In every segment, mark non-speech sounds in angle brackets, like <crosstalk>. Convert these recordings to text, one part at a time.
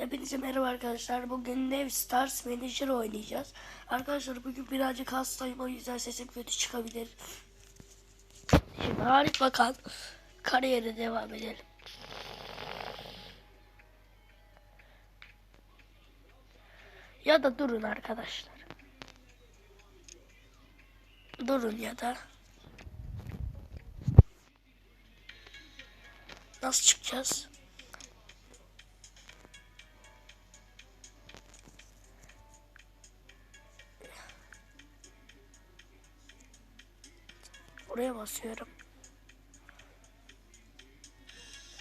Hepinize merhaba arkadaşlar. Bugün Dev Stars Manager oynayacağız. Arkadaşlar bugün birazcık hastayım o yüzden sesim kötü çıkabilir. Şimdi Arif Bakan kariyere devam edelim. Ya da durun arkadaşlar. Durun ya da. Nasıl çıkacağız? Buraya basıyorum.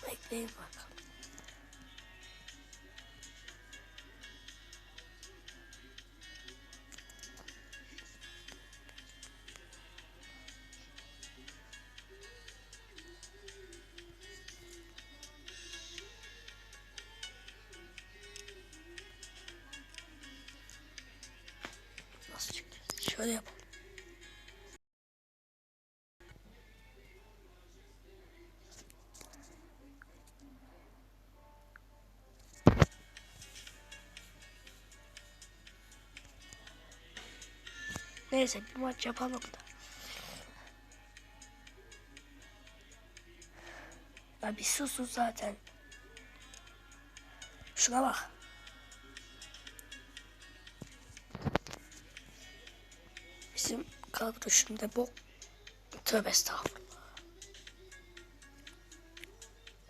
Bekleyin bakalım. Neyse bir maç yapalım da. Ya bir susun zaten. Şuna bak. Bizim kadro şimdi bu. Tövbe estağfurullah.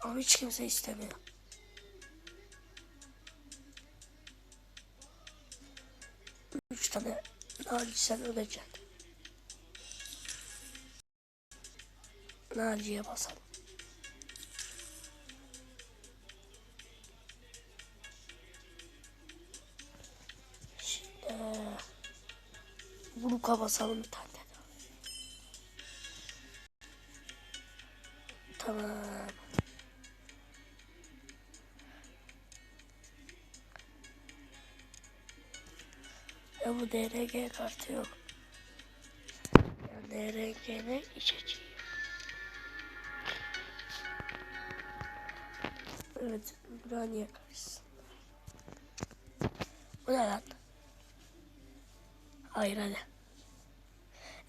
Ama hiç kimse istemiyor. Üç tane Naci sen öleceksin. Naci'ye basalım. Şimdi Buluk'a basalım bir tane Ya bu DRG kartı yok. Ya DRG'ne içeceğim. Evet, Ümraniye karşısında. Bu ne lan? Hayır hadi.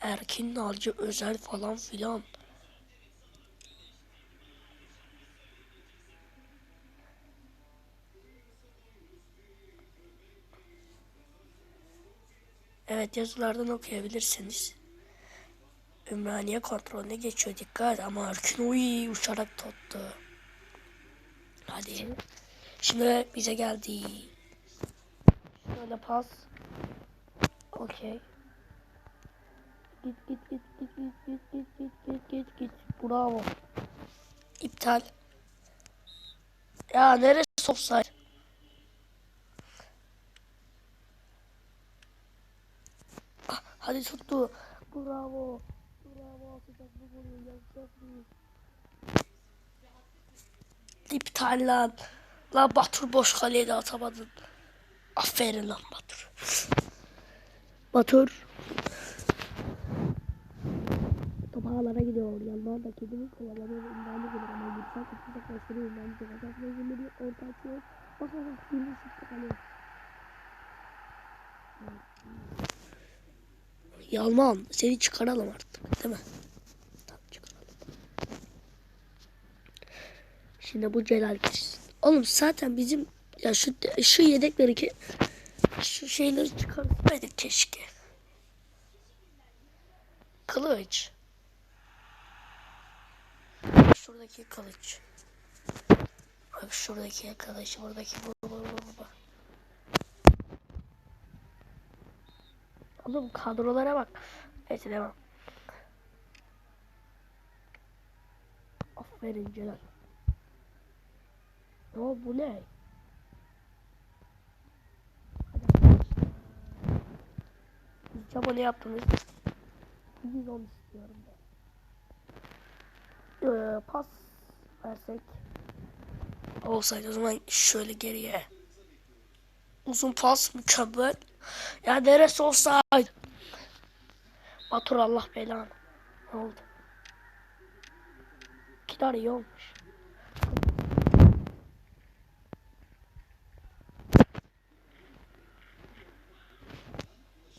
Erkin Nalcı özel falan filan. Yazılardan okuyabilirsiniz. Ümraniye kontrolüne geçiyor dikkat ama Erkin uy uçarak tuttu. Hadi. Şimdi bize geldi. Şöyle pas. Okey. Git git git git git git git git git git git. Bravo. İptal. Ya neresi offside? Ah, hadi tuttu. Bravo. Bravo. Atacak bu golü. Yazacak bu. İptal lan. Lan Batur boş kaleye de atamadın. Aferin lan Batur. Batur. Top ağlara gidiyor. Yandan da kedinin kovaları ve ünvanı gelir ama yürüsen kutu uzaklaştırıyor. Ünvanı çıkacak. Ve zümrüdü orta açıyor. Bak bak bak. Yürü sıktı kalıyor. Yalman seni çıkaralım artık değil mi? Tamam çıkaralım. Şimdi bu Celal girsin. Oğlum zaten bizim ya şu şu yedekleri ki şu şeyleri çıkartmaydık keşke. Kılıç. Şuradaki kılıç. Bak şuradaki kılıç, buradaki bu bu bu bu. Oğlum kadrolara bak. Neyse devam. Aferin Celal. O, bu ne? Çaba ne yaptınız? 110 istiyorum ben. Ee, pas versek. Olsaydı o zaman şöyle geriye. Uzun pas mükemmel. Ya neresi olsaydı. Batur Allah belanı. Ne oldu? İki tane iyi olmuş.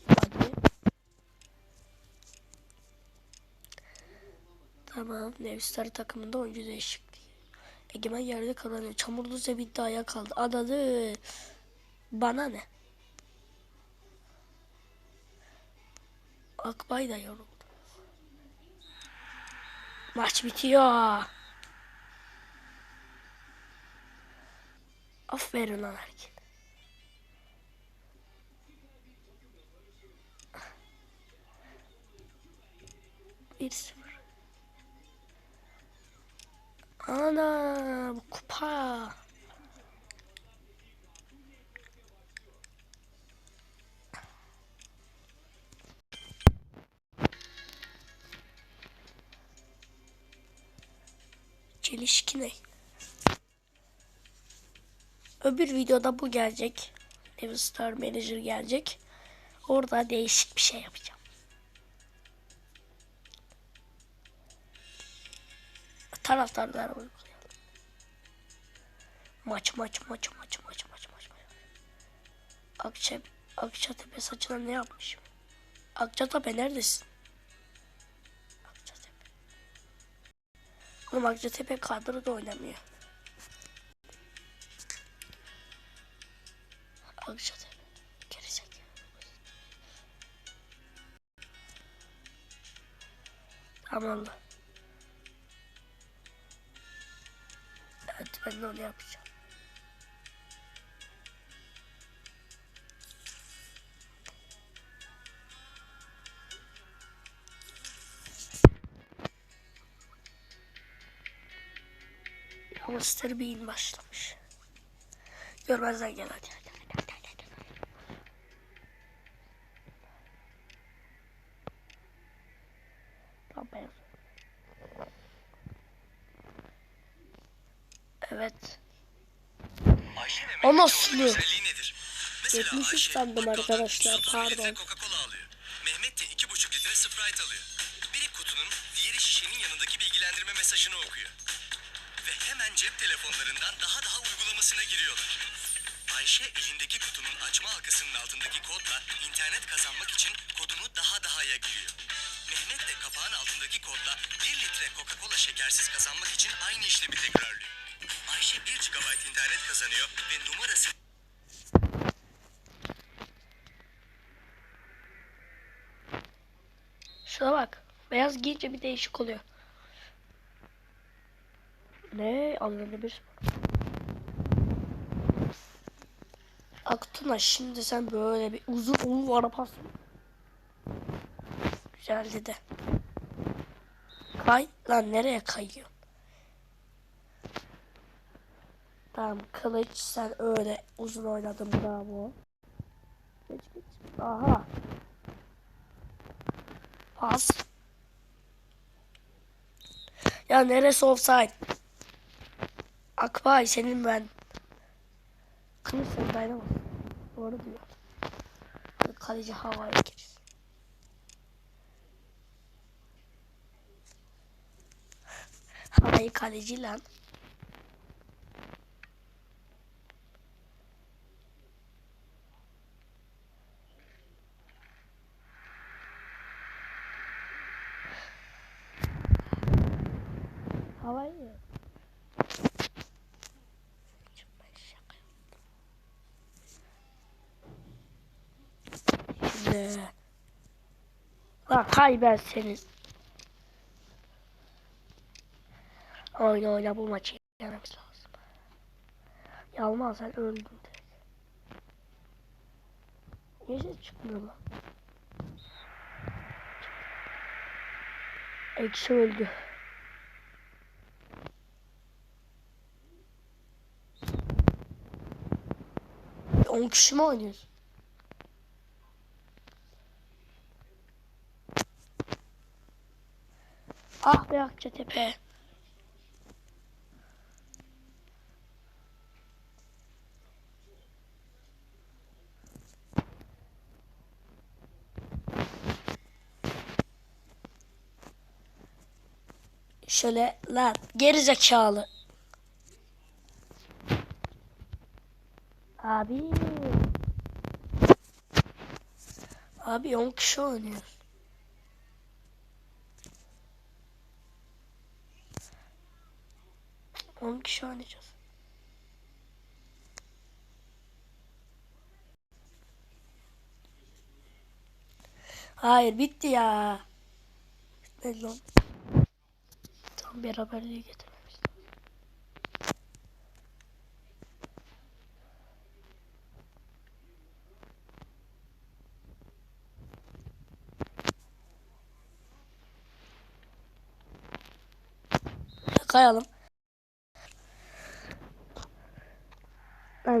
Hadi. Tamam. Nevstar takımında oyuncu değişikliği. Egemen yerde kalanıyor. Çamurlu zeminde ayağa kaldı. Adadı. Bana ne? Akbay da yoruldu. Maç bitiyor. Aferin lan erkek. Bir sıfır. Ana kupa. Çelişki ne? Öbür videoda bu gelecek. Devil Star Manager gelecek. Orada değişik bir şey yapacağım. Taraftarlar uygulayalım. Maç maç maç maç maç maç maç. Akça, Akçatepe saçına ne yapmışım? Akçatepe neredesin? Oğlum Akçatepe kadroda oynamıyor. Akçatepe. Gerizekalı. Tamam? Evet ben de onu yapacağım. Mr. Bean başlamış. Görmezden gel hadi. Evet. Ayşe ve O Mehmet'in nasıl? ortak özelliği nedir? Mesela 73 Ayşe sandım arkadaşlar, 330 pardon. Kutunun açma halkasının altındaki kodla internet kazanmak için kodunu daha daha'ya giriyor. Mehmet de kapağın altındaki kodla 1 litre Coca-Cola şekersiz kazanmak için aynı işlemi tekrarlıyor. Ayşe 1 GB internet kazanıyor ve numarası Şuna bak. Beyaz giyince bir değişik oluyor. Ne? Anlamda bir spor. Aktuna şimdi sen böyle bir uzun uzun arabasın. Güzeldi de. Kay. Lan nereye kayıyor? Tamam kılıç sen öyle uzun oynadın bravo. Geç geç. Aha. Pas. Ya neresi offside? Akbay senin ben. Kılıç sen dayanamaz. Doğru diyor. Kaleci havaya girsin. <laughs> Havayı kaleci lan. Havayı. Şimdi. Ben senin. Oyna oyna bu maçı yenmemiz lazım. Yalmaz sen öldün direkt. Niye ses çıkmıyor lan? Eksi öldü. On kişi mi oynuyoruz? Ah be Akçatepe. Şöyle lan geri zekalı. Abi. Abi 10 kişi oynuyor. 10 kişi oynayacağız. Hayır bitti ya. Bitmedi lan. Tam beraberliği getirmemiş. Kayalım.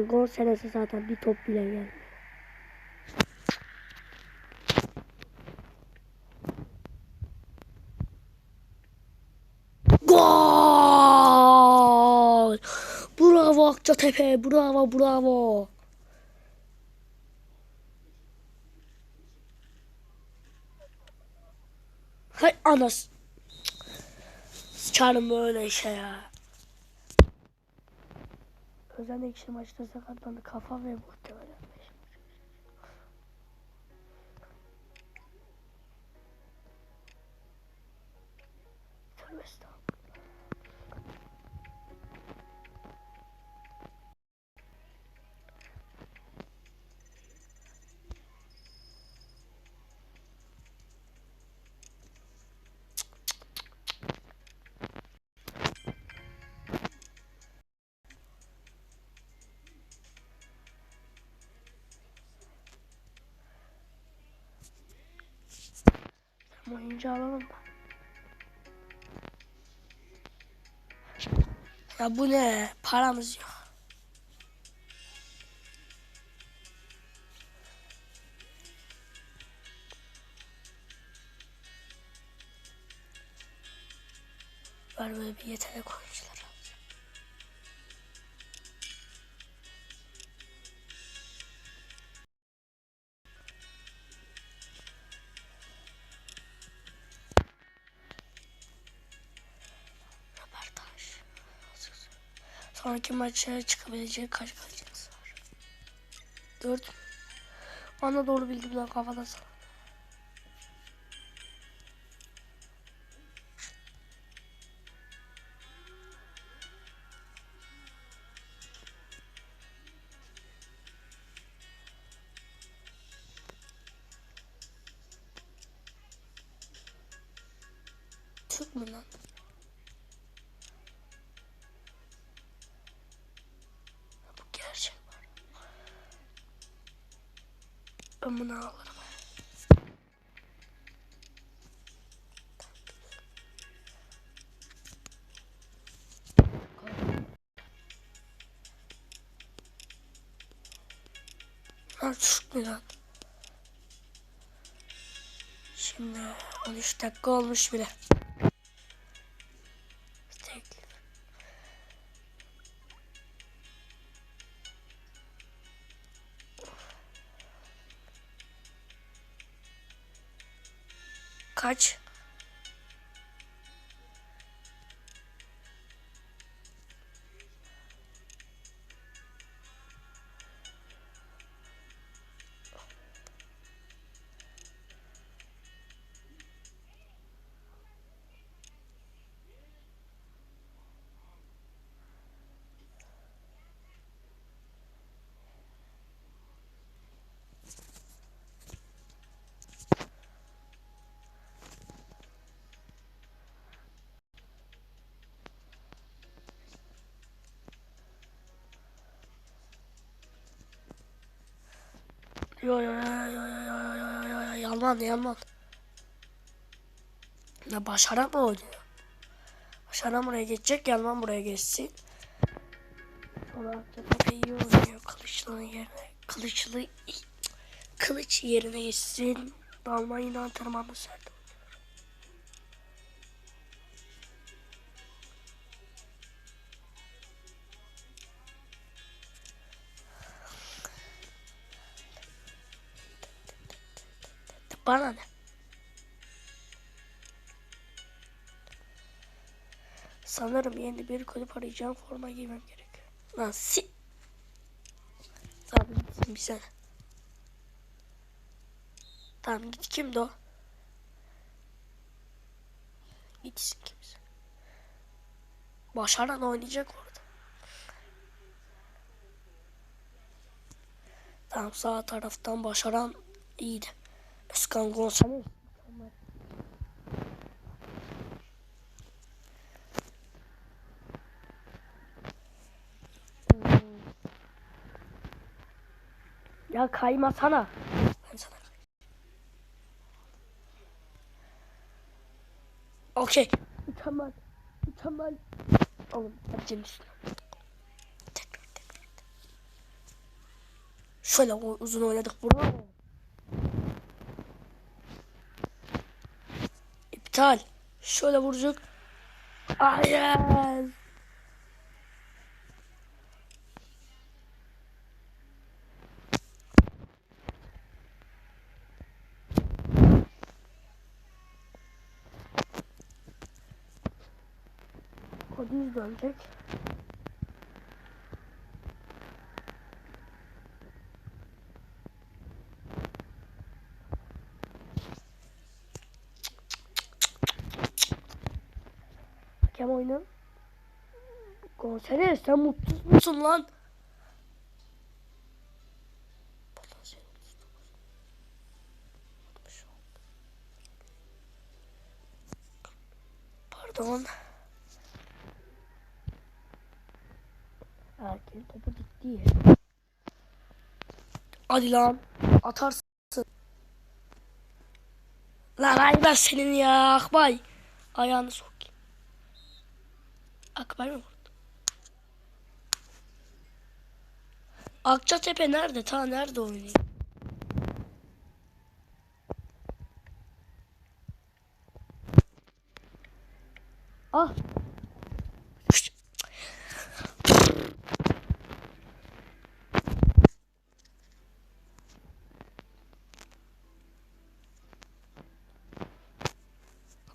Ben gol senesi zaten bir top bile gelmiyor. Gol! Bravo Akçatepe, bravo bravo. Hay anas. Sıçarım böyle işe ya. Özel ekşi maçta sakatlandı kafa ve muhtemelen. Oyuncu alalım da. Ya bu ne? Paramız yok. Var böyle bir yetenek oyuncuları. Sonraki maça çıkabilecek kaç kalecimiz var? Dört. Bana doğru bildim lan kafada sana. Türk mü lan? amına alırım. Bunlar çıkmıyor lan. Şimdi 13 dakika olmuş bile. much. Yo yo yo yo yo yo yo yo Yalman Yalman. Ya Başaran mı buraya geçecek Yalman buraya geçsin. Sonra Akçatepe iyi oynuyor. Kılıçlı'nın yerine. Kılıçlı Kılıç yerine geçsin. Dalman yine antrenmanı sert. Yeni bir kulüp arayacağım. Forma giymem. Lan si... Tamam bir sene. Tamam git kimdi o? Gitsin kimse. Başaran oynayacak orada. Tamam sağ taraftan başaran iyiydi. Özkan Gonçalves. Ya kaymasana. Ben sana Okey. Mükemmel. Mükemmel. Oğlum hadi. Şöyle uzun oynadık bravo. İptal. Şöyle vuracak. Hayır. Düz dönecek. Hakem oyunu. Gonzales sen mutsuz musun lan? Hadi lan. Atarsın. Lan ay ben senin ya Akbay. Ayağını sok. Akbay mı vurdu? Akçatepe nerede? Ta nerede oynuyor? Ah.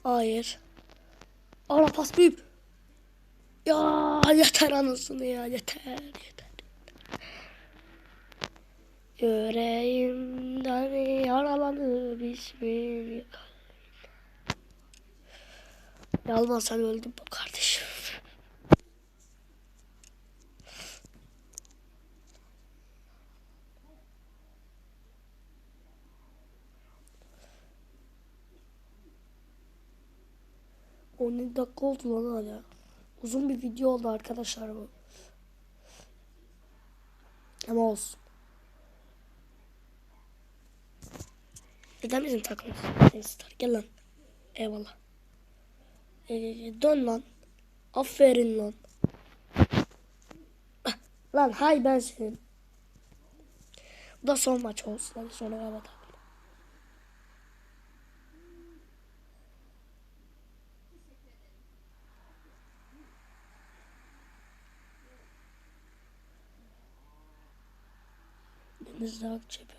Hayır. Ara pas büyük. Ya yeter anasını ya yeter yeter. Yüreğimden yaralanır ismin. Yalma sen öldün bu kardeşim. On dakika oldu lan hala. Uzun bir video oldu arkadaşlar bu. Ama olsun. Neden bizim takımımız? Neyse gel lan. Eyvallah. Ee, dön lan. Aferin lan. Ah, Lan hay ben senin. Bu da son maç olsun. Sonra kapatalım. Deniz Akçepe.